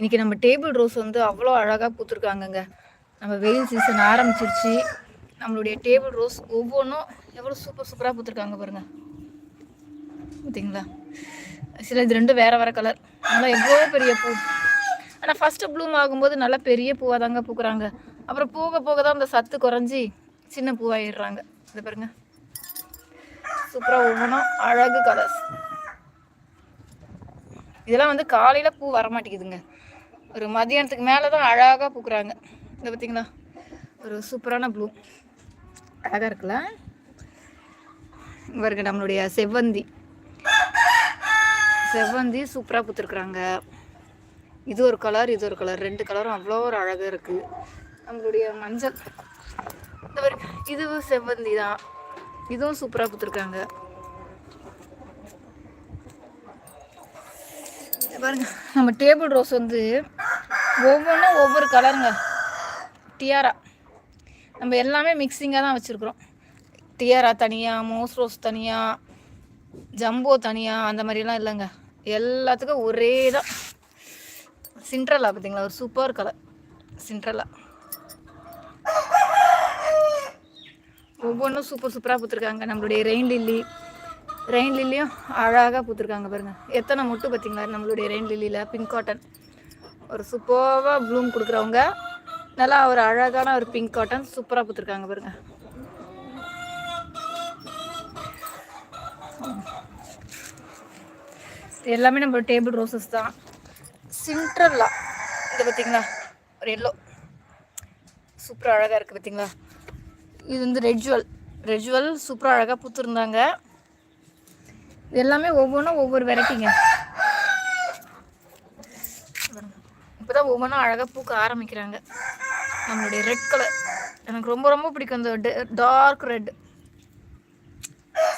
இன்றைக்கி நம்ம table rose வந்து அவ்வளோ அழகாக பூத்துருக்காங்கங்க. நம்ம வெயில் சீசன் ஆரம்பிச்சிருச்சு. நம்மளுடைய டேபிள் ரோஸ் ஒவ்வொன்றும் எவ்வளோ சூப்பர் சூப்பராக பூத்துருக்காங்க பாருங்கள் பார்த்தீங்களா சில இது ரெண்டும் வேறு வேறு கலர் நல்லா எவ்வளோ பெரிய பூ. ஆனால் ஃபஸ்ட்டு ப்ளூம் ஆகும்போது நல்லா பெரிய பூவாக தாங்க பூக்குறாங்க. அப்புறம் போக போக தான் அந்த சத்து குறைஞ்சி சின்ன பூவாயிடுறாங்க. இது பாருங்க. சூப்பராக ஒவ்வொன்றும் அழகு கலர்ஸ் இதெல்லாம் வந்து காலையில் பூ வர மாட்டேங்குதுங்க ஒரு மதியானத்துக்கு மேலே தான் அழகாக பூக்குறாங்க. இந்த பார்த்தீங்களா ஒரு சூப்பரான ப்ளூ. அழகாக இருக்குல்ல? இங்கே பாருங்க நம்மளுடைய செவ்வந்தி. செவ்வந்தி சூப்பராக பூத்துருக்குறாங்க. இது ஒரு கலர் இது ஒரு கலர் ரெண்டு கலரும் அவ்வளோ ஒரு அழகாக இருக்குது நம்மளுடைய மஞ்சள். இந்த மாதிரி இதுவும் செவ்வந்தி தான். இதுவும் சூப்பராக பூத்துருக்காங்க. பாருங்க. நம்ம டேபிள் ரோஸ் வந்து ஒவ்வொன்றும் ஒவ்வொரு கலருங்க டியாரா நம்ம எல்லாமே மிக்சிங்காக தான் வச்சுருக்குறோம். டியாரா தனியாக மோஸ் ரோஸ் தனியாக ஜம்போ தனியாக அந்த மாதிரிலாம் இல்லைங்க. எல்லாத்துக்கும் ஒரே தான். சிண்ட்ரலா பார்த்தீங்களா? ஒரு சூப்பர் கலர் சிண்ட்ரலா ஒவ்வொன்றும் சூப்பர் சூப்பராக கொடுத்துருக்காங்க. நம்மளுடைய ரெயின் லில்லி ரெயின் லில்லியும் அழகாக பூத்துருக்காங்க பாருங்கள் எத்தனை மொட்டு பார்த்தீங்களா நம்மளுடைய ரெயின் லில்லியில் பிங்க் காட்டன் ஒரு சூப்பராக ப்ளூம் கொடுக்குறவங்க நல்லா ஒரு அழகான ஒரு பிங்க் காட்டன் சூப்பராக பூத்துருக்காங்க பாருங்கள் எல்லாமே நம்ம டேபிள் ரோசஸ் தான். சிண்ட்ரல்லா இது பார்த்தீங்களா ஒரு எல்லோ சூப்பராக அழகாக இருக்குது பார்த்தீங்களா இது வந்து ரெஜுவல் ரெஜுவல் சூப்பராக அழகாக பூத்துருந்தாங்க. எல்லாமே ஒவ்வொன்றும் ஒவ்வொரு வெரைட்டிங்க. இப்போ தான் ஒவ்வொன்றும் அழகாக பூக்க ஆரம்பிக்கிறாங்க. நம்மளுடைய ரெட் கலர் எனக்கு ரொம்ப ரொம்ப பிடிக்கும் இந்த டார்க் ரெட்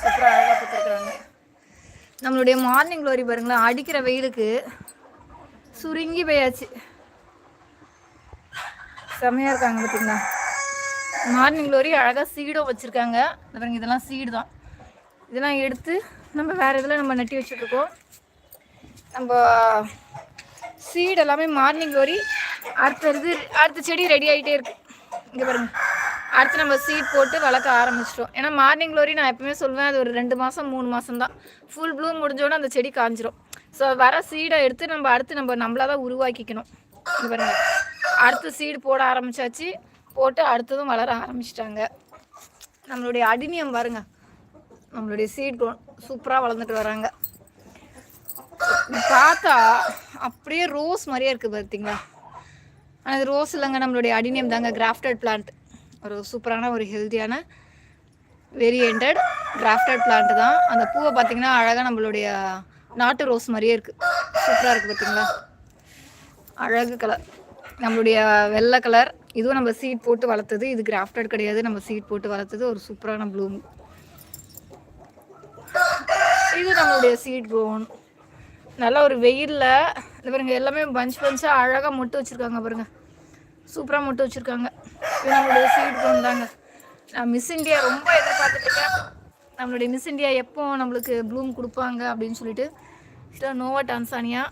சூப்பராக அழகாக பூத்துருக்குறாங்க. நம்மளுடைய மார்னிங் க்ளோரி பாருங்களேன் அடிக்கிற வெயிலுக்கு சுருங்கி போயாச்சு. செம்மையாக இருக்காங்க பார்த்தீங்களா மார்னிங் க்ளோரி அழகாக சீடும் வச்சுருக்காங்க. பாருங்க இதெல்லாம் சீடு தான். இதெல்லாம் எடுத்து நம்ம வேறு இதில் நம்ம நட்டி வச்சுட்ருக்கோம் நம்ம சீடு எல்லாமே மார்னிங் லோரி அடுத்த இது அடுத்த செடி ரெடி ஆகிட்டே இருக்குது இங்கே பாருங்கள் அடுத்து நம்ம சீட் போட்டு வளர்க்க ஆரம்பிச்சிட்டோம். ஏன்னா மார்னிங் க்ளோரி நான் எப்பவுமே சொல்வேன் அது ஒரு ரெண்டு மாதம் மூணு மாதம் தான் ஃபுல் ப்ளூ முடிஞ்சோடனே அந்த செடி காஞ்சிரும். ஸோ வர சீடை எடுத்து நம்ம அடுத்து நம்ம நம்மளா தான் உருவாக்கிக்கணும். இது பாருங்க. அடுத்து சீடு போட ஆரம்பிச்சாச்சு. போட்டு அடுத்ததும் வளர ஆரம்பிச்சிட்டாங்க. நம்மளுடைய அடிமியம் பாருங்க. நம்மளுடைய சீட் சூப்பராக வளர்ந்துட்டு வராங்க. பார்த்தா அப்படியே ரோஸ் மாதிரியே இருக்குது பார்த்தீங்களா ஆனால் அது ரோஸ் இல்லைங்க நம்மளுடைய அடினியம் தாங்க கிராஃப்டட் பிளான்ட். ஒரு சூப்பரான ஒரு ஹெல்த்தியான வேரியண்டட் கிராஃப்டட் பிளான்ட் தான். அந்த பூவை பார்த்தீங்கன்னா அழகாக நம்மளுடைய நாட்டு ரோஸ் மாதிரியே இருக்குது சூப்பராக இருக்குது பார்த்தீங்களா அழகு கலர் நம்மளுடைய வெள்ளை கலர் இதுவும் நம்ம சீட் போட்டு வளர்த்தது. இது கிராஃப்டட் கிடையாது. நம்ம சீட் போட்டு வளர்த்தது ஒரு சூப்பரான ப்ளூம் இது நம்மளுடைய சீட் கோன் நல்ல ஒரு வெயிலில் இந்த பாருங்க எல்லாமே பஞ்ச் பஞ்சாக அழகாக மொட்டு வச்சுருக்காங்க பாருங்க. சூப்பராக மொட்டு வச்சுருக்காங்க. இது நம்மளுடைய சீட் கோன் தாங்க. நான் மிஸ் இண்டியா ரொம்ப எதிர்பார்த்துட்டு நம்மளுடைய மிஸ் இண்டியா எப்போ நம்மளுக்கு ப்ளூம் கொடுப்பாங்க அப்படின்னு சொல்லிட்டு இதில் நோவா டான்சானியா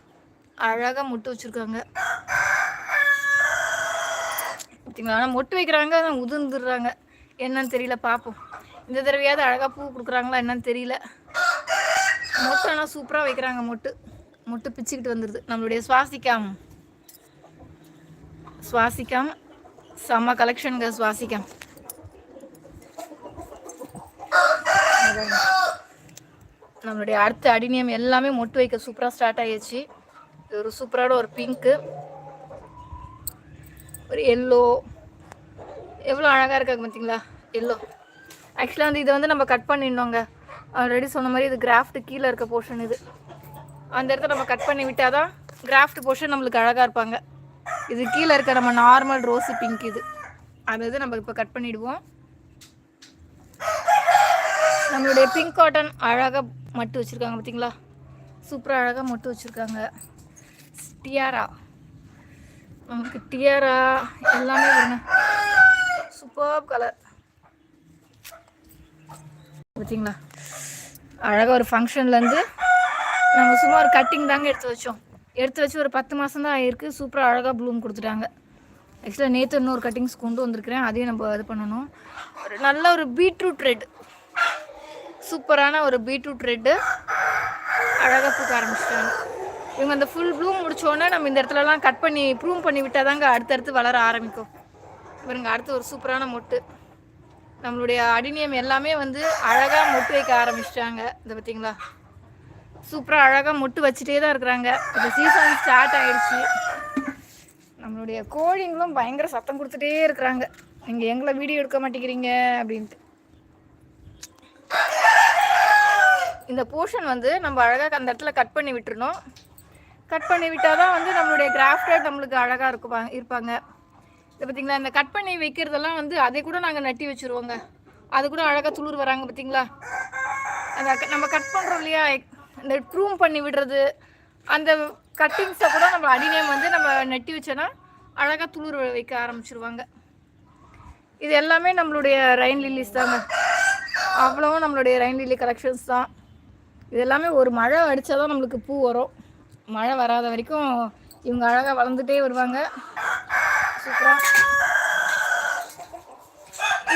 அழகாக மொட்டு வச்சுருக்காங்க. பார்த்தீங்களா ஆனால் மொட்டு வைக்கிறாங்க ஆனால் உதிர்ந்துடுறாங்க. என்னன்னு தெரியல பார்ப்போம் இந்த தடவையாவது அழகாக பூ கொடுக்குறாங்களா என்னன்னு தெரியல. மொட்டு சூப்பராக வைக்கிறாங்க மொட்டு. மொட்டு பிச்சுக்கிட்டு வந்துடுது நம்மளுடைய சுவாசிக்காம். சுவாசிக்காம். செம்ம கலெக்ஷனுங்க சுவாசிக்காம். நம்மளுடைய அடுத்த அடினியம் எல்லாமே மொட்டு வைக்க சூப்பராக ஸ்டார்ட் ஆகிடுச்சு இது ஒரு சூப்பரான ஒரு பிங்க்கு ஒரு எல்லோ எவ்வளோ அழகாக இருக்காங்க பார்த்தீங்களா எல்லோ ஆக்சுவலாக வந்து இதை வந்து நம்ம கட் பண்ணிடணுங்க. ஆல்ரெடி சொன்ன மாதிரி இது கிராஃப்ட் கீழே இருக்க போர்ஷன் இது. அந்த இடத்த நம்ம கட் பண்ணி விட்டால் தான் கிராஃப்ட் போர்ஷன் நம்மளுக்கு அழகாக இருப்பாங்க. இது கீழே இருக்க நம்ம நார்மல் ரோஸு பிங்க் இது. அந்த இது நம்ம இப்போ கட் பண்ணிவிடுவோம் நம்மளுடைய பிங்க் காட்டன் அழகாக மட்டு வச்சுருக்காங்க பார்த்தீங்களா சூப்பராக அழகாக மட்டு வச்சுருக்காங்க. டியாரா நமக்கு டியாரா எல்லாமே வருங்க சூப்பர் கலர் பார்த்தீங்களா அழகாக ஒரு ஃபங்க்ஷன்லேருந்து நம்ம சும்மா ஒரு கட்டிங் தாங்க எடுத்து வச்சோம். எடுத்து வச்சு ஒரு பத்து மாதம் தான் ஆகிருக்கு சூப்பராக அழகாக ப்ளூம் கொடுத்துட்டாங்க. ஆக்சுவலாக நேற்று இன்னொரு கட்டிங்ஸ் கொண்டு வந்திருக்கிறேன். அதையும் நம்ம இது பண்ணணும். ஒரு நல்ல ஒரு பீட்ரூட் ரெட் சூப்பரான ஒரு பீட்ரூட் ரெட்டு அழகாக பூக்க ஆரம்பிச்சிட்டாங்க. இவங்க அந்த ஃபுல் ப்ளூம் முடிச்சோடனே நம்ம இந்த இடத்துலலாம் கட் பண்ணி ப்ரூம் பண்ணி விட்டால் தாங்க அடுத்தடுத்து வளர ஆரம்பிக்கும். இவருங்க அடுத்து ஒரு சூப்பரான மொட்டு. நம்மளுடைய அடிநியம் எல்லாமே வந்து அழகாக மொட்டு வைக்க ஆரம்பிச்சிட்டாங்க. இதை பார்த்தீங்களா? சூப்பராக அழகாக மொட்டு வச்சுட்டே தான் இருக்கிறாங்க. இப்போ சீசன் ஸ்டார்ட் ஆயிடுச்சு. நம்மளுடைய கோழிங்களும் பயங்கர சத்தம் கொடுத்துட்டே இருக்கிறாங்க. நீங்கள் எங்களை வீடியோ எடுக்க மாட்டேங்கிறீங்க அப்படின்ட்டு. இந்த போர்ஷன் வந்து நம்ம அழகாக அந்த இடத்துல கட் பண்ணி விட்டுருணும் கட் பண்ணி விட்டால் தான் வந்து நம்மளுடைய கிராஃப்டர் நம்மளுக்கு அழகாக இருக்குப்பா இருப்பாங்க. இது பார்த்தீங்களா இந்த கட் பண்ணி வைக்கிறதெல்லாம் வந்து அதை கூட நாங்கள் நட்டி வச்சுருவோங்க. அது கூட அழகாக துளிர் வராங்க பார்த்தீங்களா அந்த நம்ம கட் பண்ணுறோம் இல்லையா? இந்த ப்ரூம் பண்ணி விடுறது அந்த கட்டிங்ஸை கூட நம்ம அடிநேம் வந்து நம்ம நட்டி வச்சோன்னா அழகாக துளிர் வைக்க ஆரம்பிச்சிருவாங்க. இது எல்லாமே நம்மளுடைய ரைன் லில்லிஸ் தாங்க. அவ்வளவும் நம்மளுடைய ரைன் லில்லி கலெக்ஷன்ஸ் தான். இது எல்லாமே ஒரு மழை அடித்தா தான் நம்மளுக்கு பூ வரும். மழை வராத வரைக்கும் இவங்க அழகாக வளர்ந்துட்டே வருவாங்க.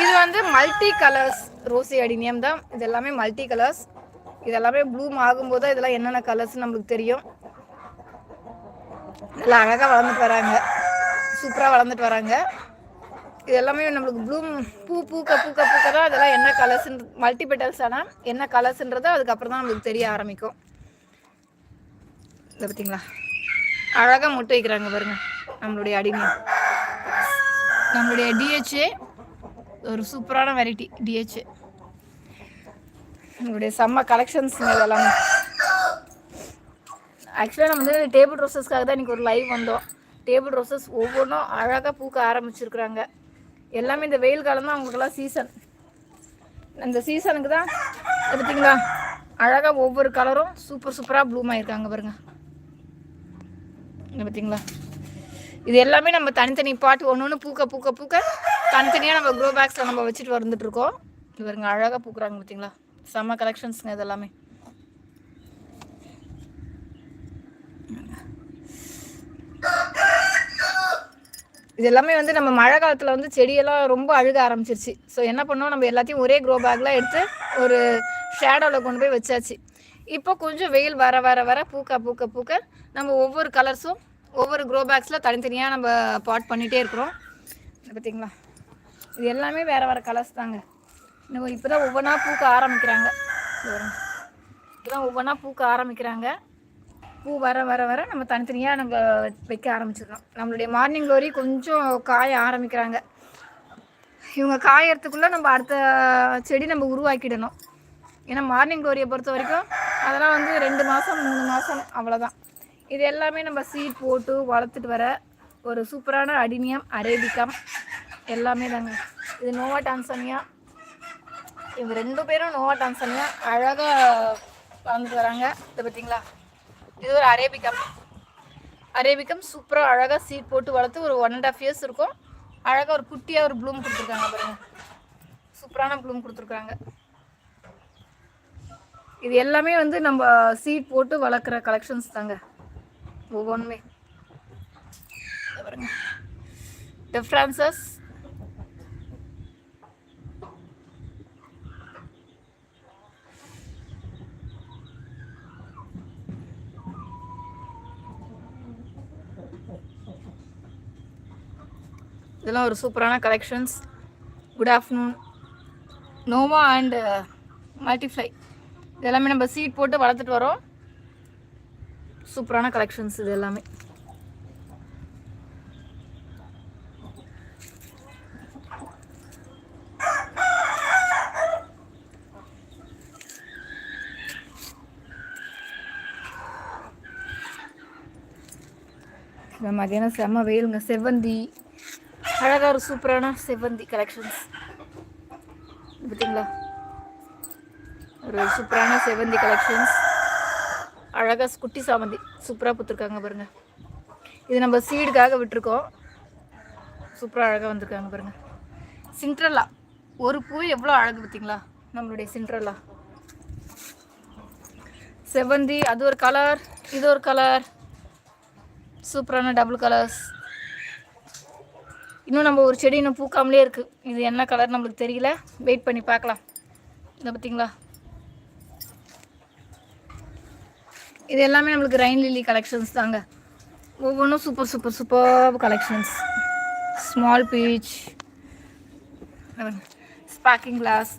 இது வந்து மல்டி கலர்ஸ் ரோசி அடினியம் தான். இது எல்லாமே மல்டி கலர்ஸ் இது எல்லாமே ப்ளூம் ஆகும்போது தான் இதெல்லாம் என்னென்ன கலர்ஸ் நம்மளுக்கு தெரியும். நல்லா அழகாக வளர்ந்துட்டு வராங்க. சூப்பராக வளர்ந்துட்டு வராங்க. இது எல்லாமே நம்மளுக்கு ப்ளூம் பூ பூக்க பூக்க பூக்க தான் அதெல்லாம் என்ன கலர்ஸ்ன்ற மல்டி பெட்டல்ஸ் ஆனால் என்ன கலர்ஸ்ன்றது அதுக்கப்புறம் தான் நம்மளுக்கு தெரிய ஆரம்பிக்கும். இதை பார்த்தீங்களா? அழகாக முட்டை வைக்கிறாங்க பாருங்க நம்மளுடைய அடிமை நம்மளுடைய டிஹெச்ஏ ஒரு சூப்பரான வெரைட்டி டிஹெச்ஏ நம்மளுடைய செம்ம கலெக்ஷன்ஸ் இதெல்லாம். ஆக்சுவலாக நம்ம வந்து டேபிள் ரோசஸ்க்காக தான் இன்றைக்கி ஒரு லைவ் வந்தோம். டேபிள் ரோசஸ் ஒவ்வொன்றும் அழகாக பூக்க ஆரம்பிச்சிருக்கிறாங்க. எல்லாமே இந்த வெயில் காலம் தான் அவங்களுக்கெல்லாம் சீசன் அந்த சீசனுக்கு தான் எடுத்திங்களா அழகாக ஒவ்வொரு கலரும் சூப்பர் சூப்பராக ப்ளூம் ஆகிருக்காங்க பாருங்க. பார்த்தீங்களா இது எல்லாமே நம்ம தனித்தனி பாட்டு ஒன்று ஒன்று பூக்க பூக்க பூக்க தனித்தனியாக நம்ம க்ரோ பேக்ஸில் நம்ம வச்சுட்டு வந்துட்டுருக்கோம் இவருங்க பாருங்க அழகாக பூக்குறாங்க பார்த்தீங்களா செம்ம கலெக்ஷன்ஸுங்க இது எல்லாமே இது எல்லாமே வந்து நம்ம மழை காலத்தில் வந்து செடியெல்லாம் ரொம்ப அழுக ஆரம்பிச்சிருச்சு. ஸோ என்ன பண்ணோம்? நம்ம எல்லாத்தையும் ஒரே க்ரோ பேக்கில் எடுத்து ஒரு ஷேடோவில் கொண்டு போய் வச்சாச்சு. இப்போ கொஞ்சம் வெயில் வர வர வர பூக்க பூக்க பூக்க நம்ம ஒவ்வொரு கலர்ஸும் ஒவ்வொரு க்ரோ பேக்ஸில் தனித்தனியாக நம்ம பாட் பண்ணிகிட்டே இருக்கிறோம். பார்த்தீங்களா? இது எல்லாமே வேறு வேறு கலர்ஸ் தாங்க. இன்னும் இப்போ தான் ஒவ்வொன்றா பூக்க ஆரம்பிக்கிறாங்க. இப்போ தான் ஒவ்வொன்றா பூக்க ஆரம்பிக்கிறாங்க. பூ வர வர வர நம்ம தனித்தனியாக நம்ம வைக்க ஆரம்பிச்சிடணும் நம்மளுடைய மார்னிங் க்ளோரி கொஞ்சம் காய ஆரம்பிக்கிறாங்க. இவங்க காயறதுக்குள்ளே நம்ம அடுத்த செடி நம்ம உருவாக்கிடணும். ஏன்னா மார்னிங் க்ளோரியை பொறுத்த வரைக்கும் அதெல்லாம் வந்து ரெண்டு மாதம் மூணு மாதம் அவ்வளோதான் இது எல்லாமே நம்ம சீட் போட்டு வளர்த்துட்டு வர ஒரு சூப்பரான அடினியம் அரேபிகம் எல்லாமே தாங்க. இது நோவா டான்சனியா. இவங்க ரெண்டு பேரும் நோவா டான்சனியா. அழகாக வளர்ந்துட்டு வராங்க. இது பார்த்தீங்களா இது ஒரு அரேபிகம் அரேபிகம் சூப்பராக அழகாக சீட் போட்டு வளர்த்து ஒரு ஒன் அண்ட் ஆஃப் இயர்ஸ் இருக்கும். அழகாக ஒரு குட்டியாக ஒரு ப்ளூம் கொடுத்துருக்காங்க பாருங்க. சூப்பரான ப்ளூம் கொடுத்துருக்காங்க. இது எல்லாமே வந்து நம்ம சீட் போட்டு வளர்க்குற கலெக்ஷன்ஸ் தாங்க. ஒவ்வொன்றுமே இதை பாருங்க. டிஃப்ரென்சஸ் இதெல்லாம் ஒரு சூப்பரான கலெக்ஷன்ஸ் குட் ஆஃப்டர்நூன் நோவா அண்ட் மல்டிஃப்ளை இதெல்லாமே நம்ம சீட் போட்டு வளர்த்துட்டு வரோம். சூப்பரான கலெக்ஷன்ஸ் இது எல்லாமே. இப்போ மதியானம் செம்ம வெயிலுங்க. செவ்வந்தி. அழகாக ஒரு சூப்பரான செவ்வந்தி கலெக்ஷன்ஸ் பார்த்தீங்களா ஒரு சூப்பரான செவ்வந்தி கலெக்ஷன்ஸ் அழகாக குட்டி சாமந்தி. சூப்பராக பூத்துருக்காங்க பாருங்கள் இது நம்ம சீடுக்காக விட்டுருக்கோம். சூப்பராக அழகாக வந்திருக்காங்க பாருங்கள் சிண்ட்ரல்லா ஒரு பூ எவ்வளோ அழகு பார்த்தீங்களா? நம்மளுடைய சிண்ட்ரல்லா செவ்வந்தி அது ஒரு கலர் இது ஒரு கலர் சூப்பரான டபுள் கலர்ஸ் இன்னும் நம்ம ஒரு செடி இன்னும் பூக்காமலே இருக்குது இது என்ன கலர் நம்மளுக்கு தெரியல. வெயிட் பண்ணி பார்க்கலாம். இதை பார்த்தீங்களா? இது எல்லாமே நம்மளுக்கு ரெயின் லில்லி கலெக்ஷன்ஸ் தாங்க. ஒவ்வொன்றும் super super super collections small beach ஸ்பாக்கிங் glass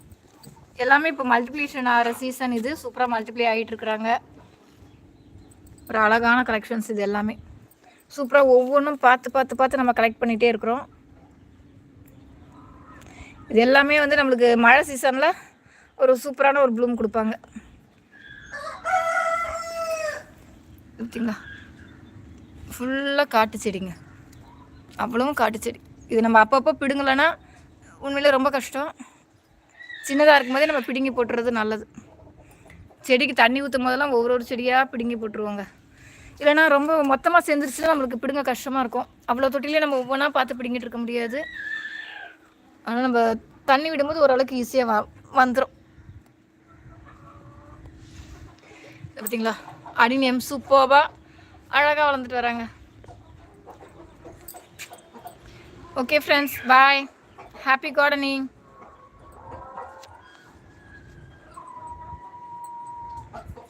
எல்லாமே இப்போ மல்டிப்ளிகேஷன் ஆகிற சீசன் இது. சூப்பராக மல்டிப்ளை ஆகிட்டு இருக்கிறாங்க. ஒரு அழகான கலெக்ஷன்ஸ் இது எல்லாமே. சூப்பராக ஒவ்வொன்றும் பார்த்து பார்த்து பார்த்து நம்ம கலெக்ட் பண்ணிகிட்டே இருக்கிறோம். இது எல்லாமே வந்து நம்மளுக்கு மழை சீசனில் ஒரு சூப்பரான ஒரு ப்ளூம் கொடுப்பாங்க. பார்த்தீங்களா ஃபுல்லாக காட்டு செடிங்க. அவ்வளவும் காட்டு செடி. இது நம்ம அப்பப்போ பிடுங்கலைன்னா உண்மையில் ரொம்ப கஷ்டம். சின்னதாக இருக்கும்போதே நம்ம பிடுங்கி போட்டுறது நல்லது. செடிக்கு தண்ணி ஊற்றும் போதெல்லாம் ஒவ்வொரு ஒரு செடியாக பிடுங்கி போட்டுருவோங்க. இல்லைன்னா ரொம்ப மொத்தமாக சேர்ந்துருச்சுன்னா நம்மளுக்கு பிடுங்க கஷ்டமாக இருக்கும். அவ்வளோ தொட்டிலே நம்ம ஒவ்வொன்றா பார்த்து பிடுங்கிட்டு இருக்க முடியாது. ஆனால் நம்ம தண்ணி விடும்போது ஓரளவுக்கு ஈஸியாக வ வந்துடும் பார்த்தீங்களா அடினியம் சூப்பர்பா. அழகாக வளர்ந்துட்டு வராங்க. Okay friends bye happy gardening